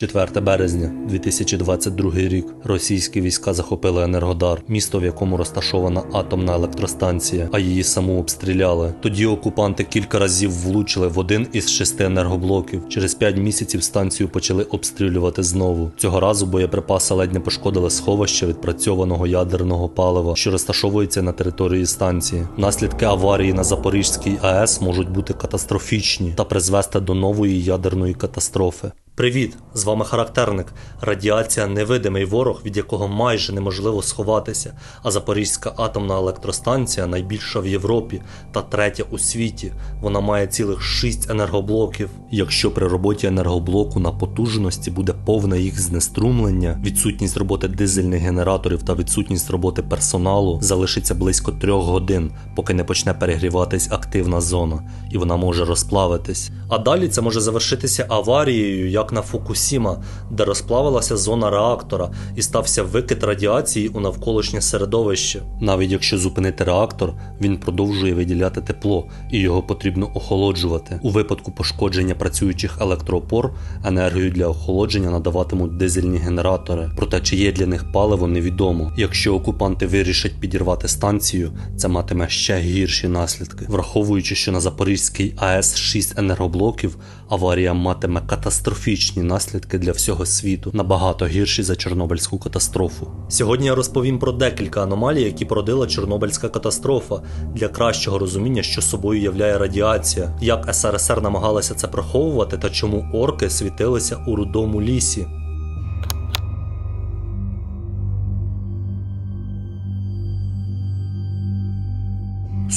4 березня 2022 рік російські війська захопили Енергодар, місто, в якому розташована атомна електростанція, а її саму обстріляли. Тоді окупанти кілька разів влучили в один із шести енергоблоків. Через 5 місяців станцію почали обстрілювати знову. Цього разу боєприпаси ледь не пошкодили сховище відпрацьованого ядерного палива, що розташовується на території станції. Наслідки аварії на Запорізькій АЕС можуть бути катастрофічні та призвести до нової ядерної катастрофи. Привіт! З вами характерник. Радіація невидимий ворог, від якого майже неможливо сховатися. А Запорізька атомна електростанція найбільша в Європі та третя у світі. Вона має цілих шість енергоблоків. Якщо при роботі енергоблоку на потужності буде повне їх знеструмлення, відсутність роботи дизельних генераторів та відсутність роботи персоналу залишиться близько трьох годин, поки не почне перегріватись активна зона, і вона може розплавитись. А далі це може завершитися аварією, як на Фукусіма, де розплавилася зона реактора і стався викид радіації у навколишнє середовище. Навіть якщо зупинити реактор, він продовжує виділяти тепло, і його потрібно охолоджувати. У випадку пошкодження працюючих електроопор енергію для охолодження надаватимуть дизельні генератори. Проте чи є для них паливо, невідомо. Якщо окупанти вирішать підірвати станцію, це матиме ще гірші наслідки. Враховуючи, що на Запорізькій АЕС 6 енергоблоків, аварія матиме катастрофічні наслідки для всього світу, набагато гірші за Чорнобильську катастрофу. Сьогодні я розповім про декілька аномалій, які породила Чорнобильська катастрофа, для кращого розуміння, що собою являє радіація, як СРСР намагалася це приховувати та чому орки світилися у рудому лісі.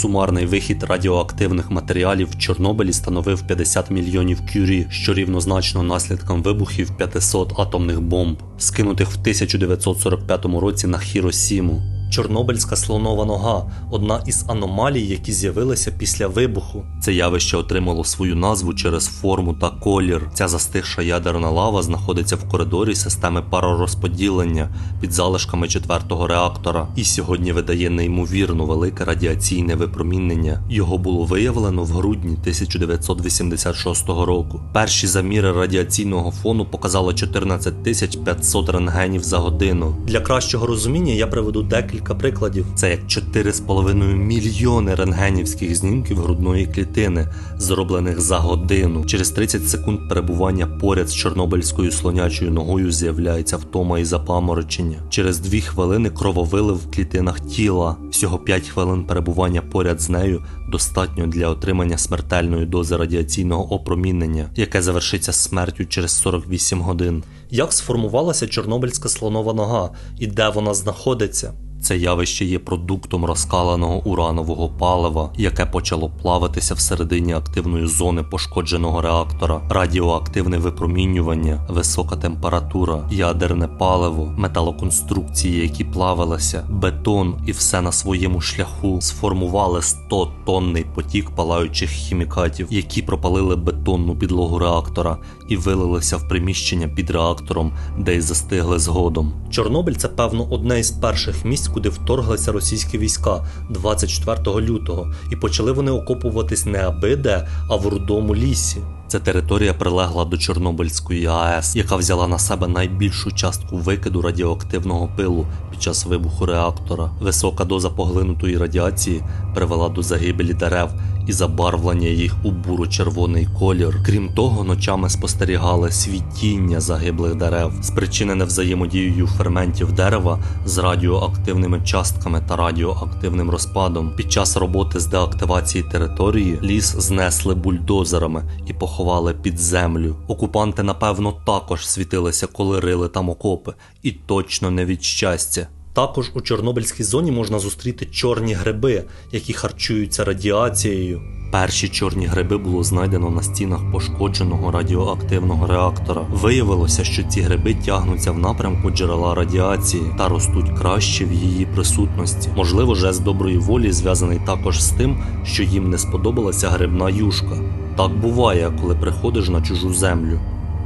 Сумарний вихід радіоактивних матеріалів в Чорнобилі становив 50 мільйонів кюрі, що рівнозначно наслідкам вибухів 500 атомних бомб, скинутих в 1945 році на Хіросіму. Чорнобильська слонова нога одна із аномалій, які з'явилися після вибуху. Це явище отримало свою назву через форму та колір. Ця застигша ядерна лава знаходиться в коридорі системи паророзподілення під залишками четвертого реактора і сьогодні видає неймовірно велике радіаційне випромінення. Його було виявлено в грудні 1986 року. Перші заміри радіаційного фону показали 14 тисяч 500 рентгенів за годину. Для кращого розуміння я приведу декілька прикладів. Це як 4,5 мільйони рентгенівських знімків грудної клітини, зроблених за годину. Через 30 секунд перебування поряд з чорнобильською слонячою ногою з'являється втома і запаморочення. Через 2 хвилини крововилив в клітинах тіла. Всього 5 хвилин перебування поряд з нею достатньо для отримання смертельної дози радіаційного опромінення, яке завершиться смертю через 48 годин. Як сформувалася чорнобильська слонова нога і де вона знаходиться? Це явище є продуктом розкаленого уранового палива, яке почало плаватися всередині активної зони пошкодженого реактора, радіоактивне випромінювання, висока температура, ядерне паливо, металоконструкції, які плавилися, бетон і все на своєму шляху сформували 100 тонний потік палаючих хімікатів, які пропалили бетонну підлогу реактора і вилилися в приміщення під реактором, де й застигли згодом. Чорнобиль це певно одне із перших місць, куди вторглися російські війська 24 лютого, і почали вони окопуватись не аби де, а в рудому лісі. Ця територія прилегла до Чорнобильської АЕС, яка взяла на себе найбільшу частку викиду радіоактивного пилу під час вибуху реактора. Висока доза поглинутої радіації привела до загибелі дерев і забарвлення їх у буро-червоний колір. Крім того, ночами спостерігали світіння загиблих дерев, спричинене взаємодією ферментів дерева з радіоактивними частками та радіоактивним розпадом. Під час роботи з деактивації території ліс знесли бульдозерами і поховали під землю. Окупанти, напевно, також світилися, коли рили там окопи, і точно не від щастя. Також у Чорнобильській зоні можна зустріти чорні гриби, які харчуються радіацією. Перші чорні гриби було знайдено на стінах пошкодженого радіоактивного реактора. Виявилося, що ці гриби тягнуться в напрямку джерела радіації та ростуть краще в її присутності. Можливо, жест доброї волі зв'язаний також з тим, що їм не сподобалася грибна юшка. Так буває, коли приходиш на чужу землю.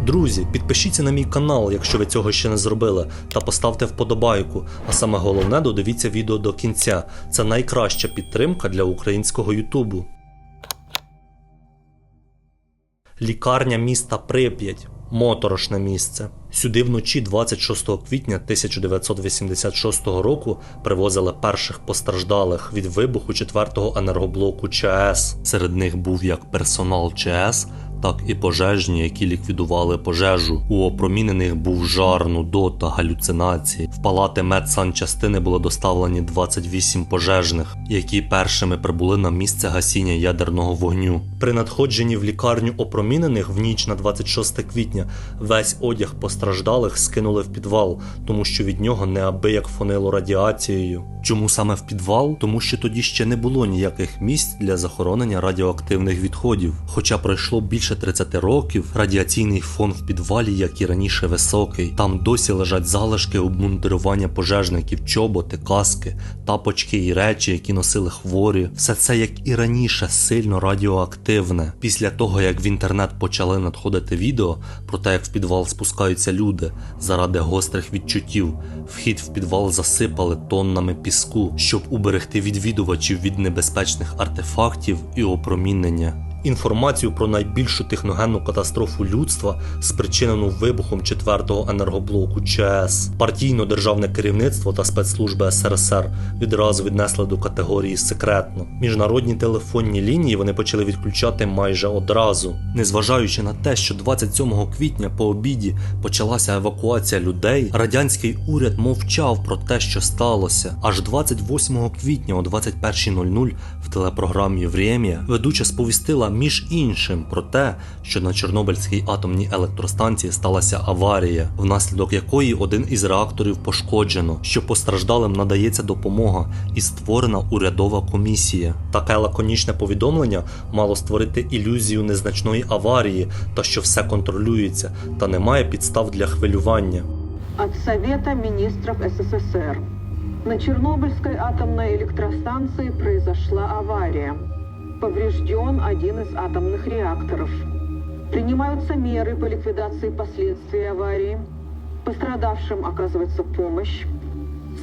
Друзі, підпишіться на мій канал, якщо ви цього ще не зробили, та поставте вподобайку. А саме головне, додивіться відео до кінця. Це найкраща підтримка для українського Ютубу. Лікарня міста Прип'ять. Моторошне місце. Сюди вночі 26 квітня 1986 року привозили перших постраждалих від вибуху четвертого енергоблоку ЧАЕС. Серед них був як персонал ЧС, так і пожежні, які ліквідували пожежу. У опромінених був жар, нудота, галюцинації. В палати медсанчастини було доставлені 28 пожежних, які першими прибули на місце гасіння ядерного вогню. При надходженні в лікарню опромінених в ніч на 26 квітня весь одяг постраждалих скинули в підвал, тому що від нього неабияк фонило радіацією. Чому саме в підвал? Тому що тоді ще не було ніяких місць для захоронення радіоактивних відходів. Хоча пройшло більше 30 років, радіаційний фон в підвалі, як і раніше, високий. Там досі лежать залишки обмундирування пожежників, чоботи, каски, тапочки і речі, які носили хворі. Все це, як і раніше, сильно радіоактивне. Після того, як в інтернет почали надходити відео про те, як в підвал спускаються люди заради гострих відчуттів, вхід в підвал засипали тоннами піску, щоб уберегти відвідувачів від небезпечних артефактів і опромінення. Інформацію про найбільшу техногенну катастрофу людства, спричинену вибухом четвертого енергоблоку ЧАЕС, партійно-державне керівництво та спецслужби СРСР відразу віднесли до категорії секретно. Міжнародні телефонні лінії вони почали відключати майже одразу. Незважаючи на те, що 27 квітня по обіді почалася евакуація людей, радянський уряд мовчав про те, що сталося. Аж 28 квітня о 21.00 в телепрограмі «Врем'я» ведуча сповістила між іншим про те, що на Чорнобильській атомній електростанції сталася аварія, внаслідок якої один із реакторів пошкоджено, що постраждалим надається допомога і створена урядова комісія. Таке лаконічне повідомлення мало створити ілюзію незначної аварії та що все контролюється, та немає підстав для хвилювання. От Совета министров СССР. На Чернобыльской атомной электростанции произошла авария. Поврежден один из атомных реакторов. Принимаются меры по ликвидации последствий аварии. Пострадавшим оказывается помощь.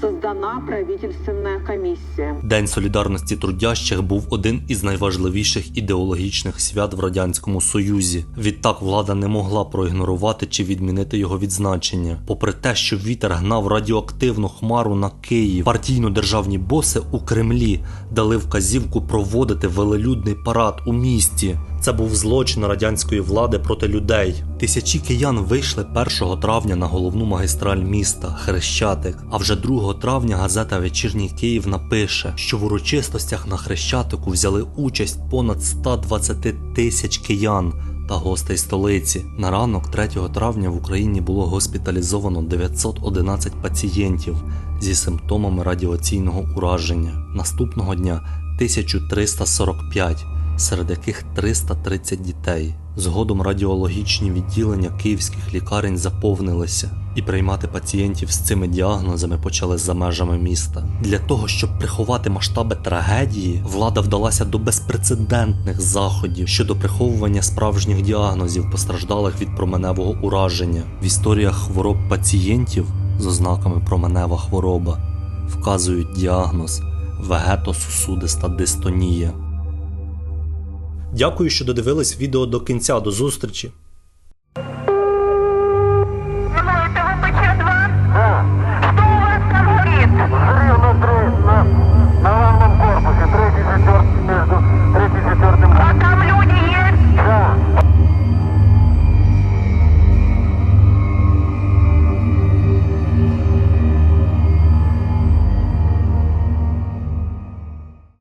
Создана правительственная комиссия. День солідарності трудящих був один із найважливіших ідеологічних свят в радянському союзі. Відтак влада не могла проігнорувати чи відмінити його відзначення. Попри те, що вітер гнав радіоактивну хмару на Київ, партійно-державні боси у Кремлі дали вказівку проводити велелюдний парад у місті. Це був злочин радянської влади проти людей. Тисячі киян вийшли 1 травня на головну магістраль міста Хрещатик. А вже 2 травня газета Вечірній Київ напише, що в урочистостях на Хрещатику взяли участь понад 120 тисяч киян. Та гостей столиці на ранок 3 травня в Україні було госпіталізовано 911 пацієнтів зі симптомами радіаційного ураження. Наступного дня 1345 серед яких 330 дітей. Згодом радіологічні відділення київських лікарень заповнилися, і приймати пацієнтів з цими діагнозами почали за межами міста. Для того, щоб приховати масштаби трагедії, влада вдалася до безпрецедентних заходів щодо приховування справжніх діагнозів постраждалих від променевого ураження. В історіях хвороб пацієнтів з ознаками променева хвороба вказують діагноз вегетосусудиста дистонія. Дякую, що додивились відео до кінця. До зустрічі!